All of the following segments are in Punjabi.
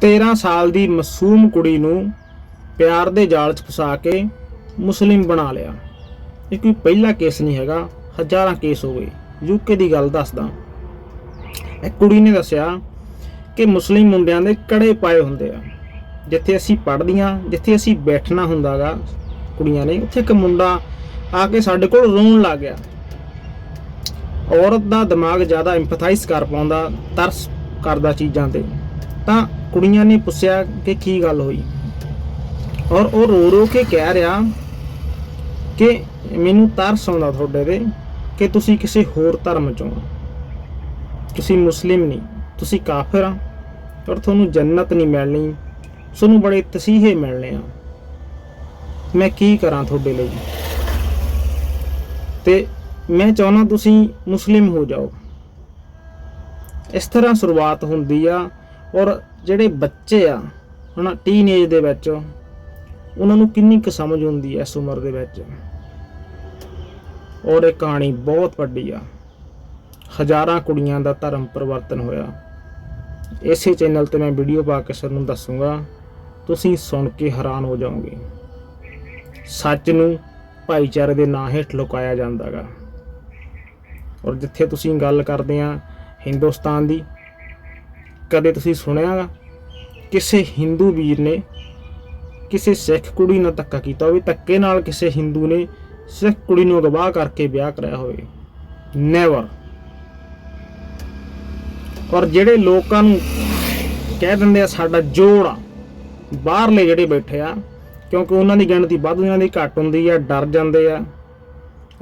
13 ਸਾਲ ਦੀ ਮਾਸੂਮ ਕੁੜੀ ਨੂੰ ਪਿਆਰ ਦੇ ਜਾਲ 'ਚ ਫਸਾ ਕੇ ਮੁਸਲਿਮ ਬਣਾ ਲਿਆ। ਇਹ ਕੋਈ ਪਹਿਲਾ ਕੇਸ ਨਹੀਂ ਹੈਗਾ, ਹਜ਼ਾਰਾਂ ਕੇਸ ਹੋ ਗਏ। ਯੂਕੇ ਦੀ ਗੱਲ ਦੱਸਦਾ। ਇੱਕ ਕੁੜੀ ਨੇ ਦੱਸਿਆ ਕਿ ਮੁਸਲਿਮ ਮੁੰਡਿਆਂ ਦੇ ਕੜੇ ਪਾਏ ਹੁੰਦੇ ਆ। ਜਿੱਥੇ ਅਸੀਂ ਪੜ੍ਹਦੀਆਂ, ਜਿੱਥੇ ਅਸੀਂ ਬੈਠਣਾ ਹੁੰਦਾਗਾ, ਕੁੜੀਆਂ ਨੇ, ਉੱਥੇ ਇੱਕ ਮੁੰਡਾ ਆ ਕੇ ਸਾਡੇ ਕੋਲ ਰੋਣ ਲੱਗ ਗਿਆ। ਔਰਤ ਦਾ ਦਿਮਾਗ ਜ਼ਿਆਦਾ ਇੰਪਥਾਈਜ਼ ਕਰ ਪਾਉਂਦਾ, ਤਰਸ ਕਰਦਾ ਚੀਜ਼ਾਂ ਤੇ। ਤਾਂ ਕੁੜੀਆਂ ਨੇ ਪੁੱਛਿਆ ਕਿ ਕੀ ਗੱਲ ਹੋਈ। ਔਰ ਉਹ ਰੋ ਰੋ ਕੇ ਕਹਿ ਰਿਹਾ ਕਿ ਮੈਨੂੰ ਤਰਸ ਆਉਂਦਾ ਤੁਹਾਡੇ ਤੇ ਕਿ ਤੁਸੀਂ ਕਿਸੇ ਹੋਰ ਧਰਮ ਚੋਂ ਤੁਸੀਂ ਮੁਸਲਿਮ ਨਹੀਂ, ਤੁਸੀਂ ਕਾਫਰ ਆ ਔਰ ਤੁਹਾਨੂੰ ਜੰਨਤ ਨਹੀਂ ਮਿਲਣੀ, ਤੁਹਾਨੂੰ ਬੜੇ ਤਸੀਹੇ ਮਿਲਣੇ ਆ। ਮੈਂ ਕੀ ਕਰਾਂ ਤੁਹਾਡੇ ਲਈ? ਤੇ ਮੈਂ ਚਾਹੁੰਦਾ ਤੁਸੀਂ ਮੁਸਲਿਮ ਹੋ ਜਾਓ। ਇਸ ਤਰ੍ਹਾਂ ਸ਼ੁਰੂਆਤ ਹੁੰਦੀ ਆ ਔਰ ਜਿਹੜੇ ਬੱਚੇ ਆ, ਹਨਾ ਟੀਨੇਜ ਦੇ ਵਿੱਚ, ਉਹਨਾਂ ਨੂੰ ਕਿੰਨੀ ਕੁ ਸਮਝ ਹੁੰਦੀ ਹੈ ਇਸ ਉਮਰ ਦੇ ਵਿੱਚ। ਔਰ ਇਹ ਕਹਾਣੀ ਬਹੁਤ ਵੱਡੀ ਆ। ਹਜ਼ਾਰਾਂ ਕੁੜੀਆਂ ਦਾ ਧਰਮ ਪਰਿਵਰਤਨ ਹੋਇਆ। ਇਸੇ ਚੈਨਲ ਤੇ ਮੈਂ ਵੀਡੀਓ ਪਾ ਕੇ ਤੁਹਾਨੂੰ ਦੱਸੂਗਾ, ਤੁਸੀਂ ਸੁਣ ਕੇ ਹੈਰਾਨ ਹੋ ਜਾਓਗੇ। ਸੱਚ ਨੂੰ ਭਾਈਚਾਰੇ ਦੇ ਨਾਂ ਹੇਠ ਲੁਕਾਇਆ ਜਾਂਦਾਗਾ ਔਰ ਜਿੱਥੇ ਤੁਸੀਂ ਗੱਲ ਕਰਦੇ ਆ, ਹਿੰਦੁਸਤਾਨ ਦੀ ਕਦੇ ਤੁਸੀਂ ਸੁਣਿਆਗਾ ਕਿਸੇ ਹਿੰਦੂ ਵੀਰ ਨੇ ਕਿਸੇ ਸਿੱਖ ਕੁੜੀ ਨਾਲ ਧੱਕਾ ਕੀਤਾ ਹੋਵੇ, ਧੱਕੇ ਨਾਲ ਕਿਸੇ ਹਿੰਦੂ ਨੇ ਸਿੱਖ ਕੁੜੀ ਨੂੰ ਅਗਵਾ ਕਰਕੇ ਵਿਆਹ ਕਰਾਇਆ ਹੋਵੇ? ਨੈਵਰ ਔਰ ਜਿਹੜੇ ਲੋਕਾਂ ਨੂੰ ਕਹਿ ਦਿੰਦੇ ਆ, ਸਾਡਾ ਜੋੜ ਆ, ਬਾਹਰਲੇ ਜਿਹੜੇ ਬੈਠੇ ਆ, ਕਿਉਂਕਿ ਉਹਨਾਂ ਦੀ ਗਿਣਤੀ ਵੱਧ ਉਹਨਾਂ ਦੀ ਘੱਟ ਹੁੰਦੀ ਆ, ਡਰ ਜਾਂਦੇ ਆ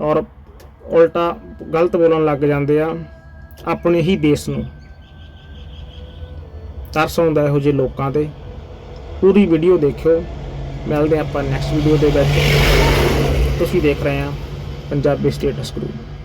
ਔਰ ਉਲਟਾ ਗਲਤ ਬੋਲਣ ਲੱਗ ਜਾਂਦੇ ਆ ਆਪਣੇ ਹੀ ਦੇਸ਼ ਨੂੰ। ਤਰਸ ਆਉਂਦਾ ਇਹੋ ਜਿਹੇ ਲੋਕਾਂ ਤੇ। ਪੂਰੀ ਵੀਡੀਓ ਦੇਖਿਓ। ਮਿਲਦੇ ਆਪਾਂ ਨੈਕਸਟ ਵੀਡੀਓ ਦੇ ਵਿੱਚ। ਤੁਸੀਂ ਦੇਖ ਰਹੇ ਆ ਪੰਜਾਬੀ ਸਟੇਟਸ ਗਰੁੱਪ